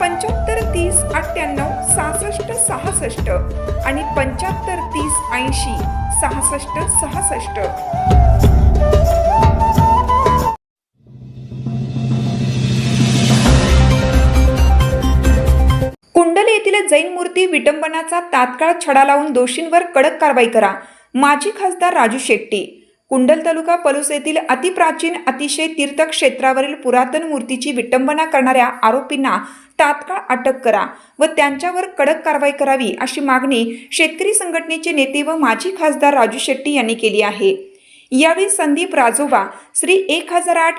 पंच्याहत्तर तीस अठ्ठ्याण्णव सहासष्ट सहासष्ट आणि पंच्याहत्तर तीस ऐंशी सहासष्ट सहासष्ट. कुंडल येथील जैन मूर्ती विटंबनाचा तात्काळ छडा लावून दोषींवर कडक कारवाई करा. माजी खासदार राजू शेट्टी. कुंडल तालुका पलूस येथील अतिप्राचीन अतिशय तीर्थक्षेत्रावरील पुरातन मूर्तीची विटंबना करणाऱ्या आरोपींना तात्काळ अटक करा व त्यांच्यावर कडक कारवाई करावी अशी मागणी शेतकरी संघटनेचे नेते व माजी खासदार राजू शेट्टी यांनी केली आहे. यावेळी संदीप राजोबा श्री एक हजार आठ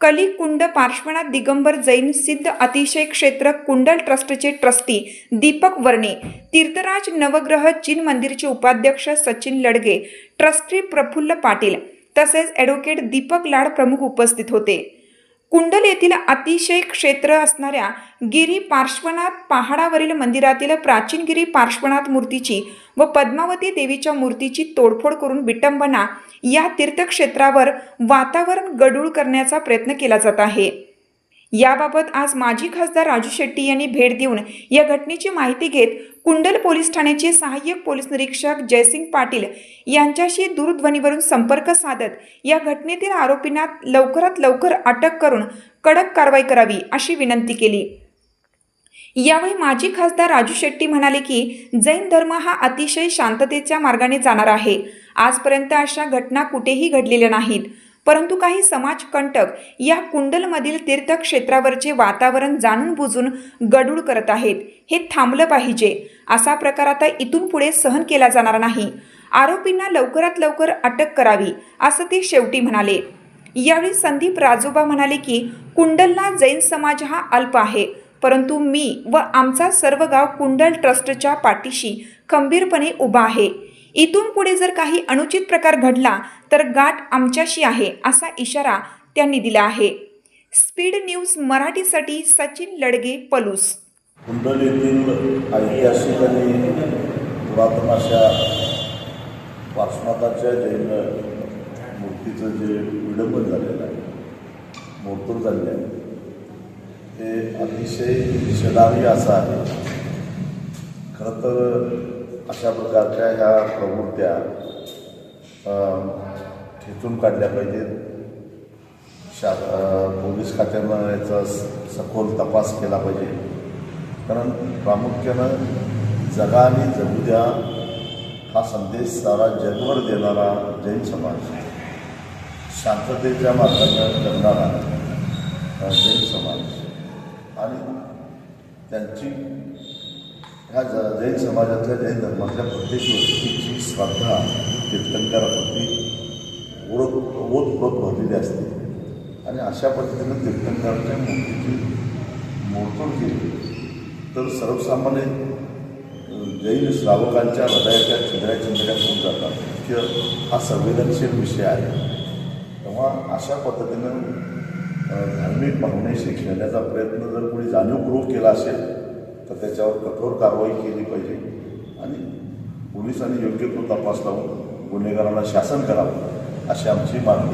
कलिकुंड पार्श्वनाथ दिगंबर जैन सिद्ध अतिशय क्षेत्र कुंडल ट्रस्टचे ट्रस्टी दीपक वर्णे तीर्थराज नवग्रह चीन मंदिरचे उपाध्यक्ष सचिन लडगे ट्रस्टी प्रफुल्ल पाटील तसेच ॲडव्होकेट दीपक लाड प्रमुख उपस्थित होते. कुंडल येथील अतिशय क्षेत्र असणाऱ्या गिरी पार्श्वनाथ पहाडावरील मंदिरातील प्राचीन गिरी पार्श्वनाथ मूर्तीची व पद्मावती देवीच्या मूर्तीची तोडफोड करून विटंबना या तीर्थक्षेत्रावर वातावरण गडूळ करण्याचा प्रयत्न केला जात आहे. याबाबत आज माजी खासदार राजू शेट्टी यांनी भेट देऊन या घटनेची माहिती घेत कुंडल पोलीस ठाण्याचे सहाय्यक पोलीस निरीक्षक जयसिंग पाटील यांच्याशी दूरध्वनीवरून संपर्क साधत या घटनेतील आरोपींना लवकरात लवकर अटक करून कडक कारवाई करावी अशी विनंती केली. यावेळी माजी खासदार राजू शेट्टी म्हणाले की जैन धर्म हा अतिशय शांततेच्या मार्गाने जाणार आहे. आजपर्यंत अशा घटना कुठेही घडलेल्या नाहीत. परंतु काही समाजकंटक या कुंडलमधील तीर्थक्षेत्रावरचे वातावरण जाणून बुजून गडूळ करत आहेत. हे थांबलं पाहिजे. असा प्रकार आता इथून पुढे सहन केला जाणार नाही. आरोपींना लवकरात लवकर अटक करावी असं ते शेवटी म्हणाले. यावेळी संदीप राजोबा म्हणाले की कुंडलला जैन समाज हा अल्प आहे. परंतु मी व आमचा सर्व गाव कुंडल ट्रस्टच्या पाठीशी खंबीरपणे उभा आहे. इथून पुढे जर काही अनुचित प्रकार घडला तर गाठ आमच्याशी आहे असा इशारा त्यांनी दिला आहे. स्पीड न्यूज मराठीसाठी सचिन लडगे पलूस. कुंडल येथील ऐतिहासिक आणि पुरातन अशा पार्श्वनाथाच्या जैन मूर्तीचं जे विडंबन झालेलं आहे मोडतोड झालेलं आहे ते अतिशय निषेधार्ह असं आहे. खरं तर अशा प्रकारच्या ह्या प्रवृत्त्या अं, ठेचून काढल्या पाहिजेत. शा पोलीस खात्यानं याचा स- सखोल तपास केला पाहिजे. कारण प्रामुख्यानं जगा आणि जगू द्या हा संदेश सारा जगभर देणारा जैन समाज शांततेच्या मार्गाने जगणारा जैन समाज. आणि त्यांची ह्या ज जैन समाजातल्या जैन धर्मातल्या प्रत्येक व्यक्तीची श्रद्धा तीर्थंकराप्रती ओळख ओतप्रोत भरलेली असते आणि अशा पद्धतीनं तीर्थंकराच्या मूर्तीची मोडतोड केली तर सर्वसामान्य जैन श्रावकांच्या हृदयाच्या छिद्र्या चिंद्र्या होऊन जातात की हा संवेदनशील विषय आहे तेव्हा अशा पद्धतीनं धार्मिक भावनेशी खेळण्याचा प्रयत्न जर कोणी जाणीवपूर्वक केला असेल तर त्याच्यावर कठोर कारवाई केली पाहिजे. आणि पोलिसांनी योग्य तो तपास लावून गुन्हेगाराला शासन करावं अशी आमची मागणी